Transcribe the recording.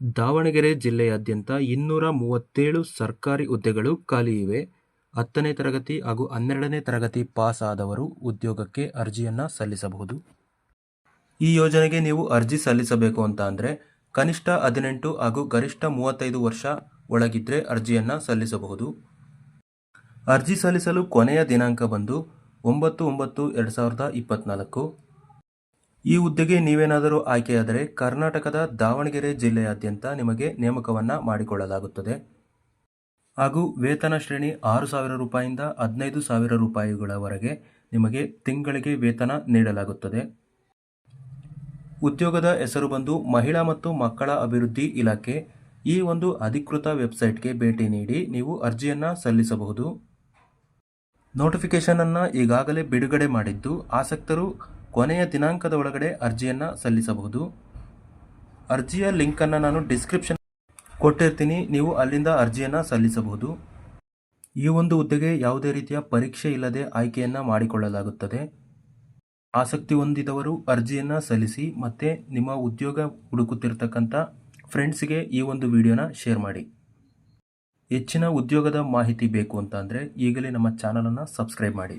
ದಾವಣಗೆರೆ ಜಿಲ್ಲೆಯಾದ್ಯಂತ ಇನ್ನೂರ ಮೂವತ್ತೇಳು ಸರ್ಕಾರಿ ಹುದ್ದೆಗಳು ಖಾಲಿ ಇವೆ. ಹತ್ತನೇ ತರಗತಿ ಹಾಗೂ ಹನ್ನೆರಡನೇ ತರಗತಿ ಪಾಸ್ ಆದವರು ಉದ್ಯೋಗಕ್ಕೆ ಅರ್ಜಿಯನ್ನು ಸಲ್ಲಿಸಬಹುದು. ಈ ಯೋಜನೆಗೆ ನೀವು ಅರ್ಜಿ ಸಲ್ಲಿಸಬೇಕು ಅಂತ ಅಂದರೆ ಕನಿಷ್ಠ ಹದಿನೆಂಟು ಹಾಗೂ ಗರಿಷ್ಠ ಮೂವತ್ತೈದು ವರ್ಷ ಒಳಗಿದ್ರೆ ಅರ್ಜಿಯನ್ನು ಸಲ್ಲಿಸಬಹುದು. ಅರ್ಜಿ ಸಲ್ಲಿಸಲು ಕೊನೆಯ ದಿನಾಂಕ ಬಂದು ಒಂಬತ್ತು ಒಂಬತ್ತು ಎರಡು ಸಾವಿರದ ಇಪ್ಪತ್ತ್ನಾಲ್ಕು ಈ ಹುದ್ದೆಗೆ ನೀವೇನಾದರೂ ಆಯ್ಕೆಯಾದರೆ ಕರ್ನಾಟಕದ ದಾವಣಗೆರೆ ಜಿಲ್ಲೆಯಾದ್ಯಂತ ನಿಮಗೆ ನೇಮಕವನ್ನು ಮಾಡಿಕೊಳ್ಳಲಾಗುತ್ತದೆ. ಹಾಗೂ ವೇತನ ಶ್ರೇಣಿ ಆರು ಸಾವಿರ ರೂಪಾಯಿಂದ ಹದಿನೈದು ಸಾವಿರ ರೂಪಾಯಿಗಳವರೆಗೆ ನಿಮಗೆ ತಿಂಗಳಿಗೆ ವೇತನ ನೀಡಲಾಗುತ್ತದೆ. ಉದ್ಯೋಗದ ಹೆಸರು ಬಂದು ಮಹಿಳಾ ಮತ್ತು ಮಕ್ಕಳ ಅಭಿವೃದ್ಧಿ ಇಲಾಖೆ. ಈ ಒಂದು ಅಧಿಕೃತ ವೆಬ್ಸೈಟ್ಗೆ ಭೇಟಿ ನೀಡಿ ನೀವು ಅರ್ಜಿಯನ್ನು ಸಲ್ಲಿಸಬಹುದು. ನೋಟಿಫಿಕೇಷನನ್ನು ಈಗಾಗಲೇ ಬಿಡುಗಡೆ ಮಾಡಿದ್ದು, ಆಸಕ್ತರು ಕೊನೆಯ ದಿನಾಂಕದ ಒಳಗಡೆ ಅರ್ಜಿಯನ್ನು ಸಲ್ಲಿಸಬಹುದು. ಅರ್ಜಿಯ ಲಿಂಕನ್ನು ನಾನು ಡಿಸ್ಕ್ರಿಪ್ಷನ್ ಕೊಟ್ಟಿರ್ತೀನಿ. ನೀವು ಅಲ್ಲಿಂದ ಅರ್ಜಿಯನ್ನು ಸಲ್ಲಿಸಬಹುದು. ಈ ಒಂದು ಹುದ್ದೆಗೆ ಯಾವುದೇ ರೀತಿಯ ಪರೀಕ್ಷೆ ಇಲ್ಲದೆ ಆಯ್ಕೆಯನ್ನು ಮಾಡಿಕೊಳ್ಳಲಾಗುತ್ತದೆ. ಆಸಕ್ತಿ ಹೊಂದಿದವರು ಅರ್ಜಿಯನ್ನು ಸಲ್ಲಿಸಿ ಮತ್ತು ನಿಮ್ಮ ಉದ್ಯೋಗ ಹುಡುಕುತ್ತಿರ್ತಕ್ಕಂಥ ಫ್ರೆಂಡ್ಸ್ಗೆ ಈ ಒಂದು ವಿಡಿಯೋನ ಶೇರ್ ಮಾಡಿ. ಹೆಚ್ಚಿನ ಉದ್ಯೋಗದ ಮಾಹಿತಿ ಬೇಕು ಅಂತ ಅಂದರೆ ಈಗಲೇ ನಮ್ಮ ಚಾನಲನ್ನು ಸಬ್ಸ್ಕ್ರೈಬ್ ಮಾಡಿ.